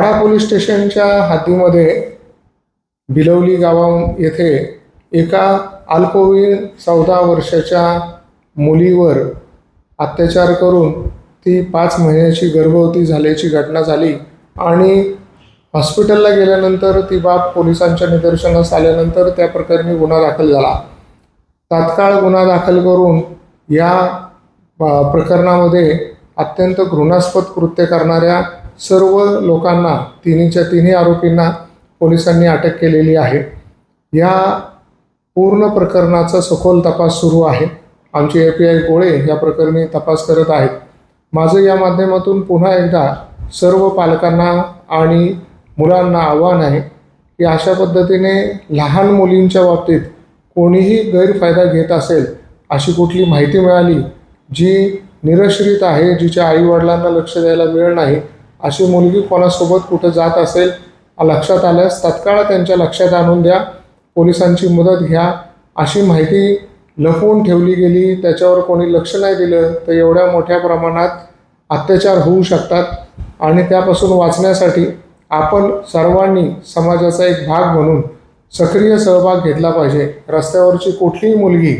Madha police स्टेशनच्या हद्दीमध्ये बिलवली गावा येथे एका अल्पवयीन चौदा वर्षाच्या मुलीवर अत्याचार करून ती पाच महिन्याची गर्भवती झाल्याची घटना झाली आणि हॉस्पिटलला गेल्यानंतर ती बाब पोलिसांच्या निदर्शनास आल्यानंतर त्या प्रकरणी गुन्हा दाखल झाला. तात्काळ गुन्हा दाखल करून या प्रकरणामध्ये अत्यंत घृणास्पद कृत्य करणाऱ्या सर्व लोकांना तिन्हीच्या तिन्ही आरोपींना पोलिसांनी अटक केलेली आहे. या पूर्ण प्रकरणाचा सखोल तपास सुरू आहे. आमचे ए पी आय गोळे या प्रकरणी तपास करत आहेत. माझं या माध्यमातून पुन्हा एकदा सर्व पालकांना आणि मुलांना आव्हान आहे की अशा पद्धतीने लहान मुलींच्या बाबतीत कोणीही गैरफायदा घेत असेल अशी कुठली माहिती मिळाली जी निरश्रित आहे जिच्या आईवडिलांना लक्ष द्यायला वेळ नाही अशी मुलगी कोणासोबत कुठं जात असेल लक्षात आल्यास तत्काळ त्यांच्या लक्षात आणून द्या. पोलिसांची मदत घ्या. अशी माहिती लपवून ठेवली गेली त्याच्यावर कोणी लक्ष नाही दिलं तर एवढ्या मोठ्या प्रमाणात अत्याचार होऊ शकतात. आणि त्यापासून वाचण्यासाठी आपण सर्वांनी समाजाचा एक भाग म्हणून सक्रिय सहभाग घेतला पाहिजे. रस्त्यावरची कुठलीही मुलगी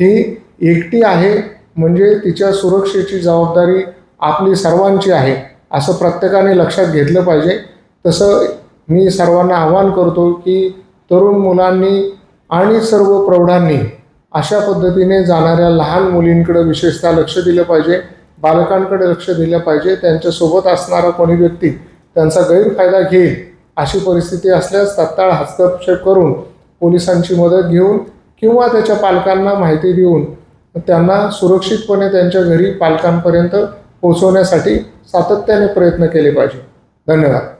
ही एकटी आहे म्हणजे तिच्या सुरक्षेची जबाबदारी आपली सर्वांची आहे. असं प्रत्येकाने लक्षात घेतलं पाहिजे. तसं मी सर्वांना आवाहन करतो की तरुण मुलांनी आणि सर्व प्रौढांनी अशा पद्धतीने जाणाऱ्या लहान मुलींकडे विशेषतः लक्ष दिलं पाहिजे बालकांकडे लक्ष दिलं पाहिजे त्यांच्यासोबत असणारा कोणी व्यक्ती त्यांचा गैरफायदा घेईल अशी परिस्थिती असल्यास तात्काळ हस्तक्षेप करून पोलिसांची मदत घेऊन किंवा त्याच्या पालकांना माहिती देऊन त्यांना सुरक्षितपणे त्यांच्या घरी पालकांपर्यंत पोहोचवण्यासाठी सातत्याने प्रयत्न केले पाहिजे. धन्यवाद.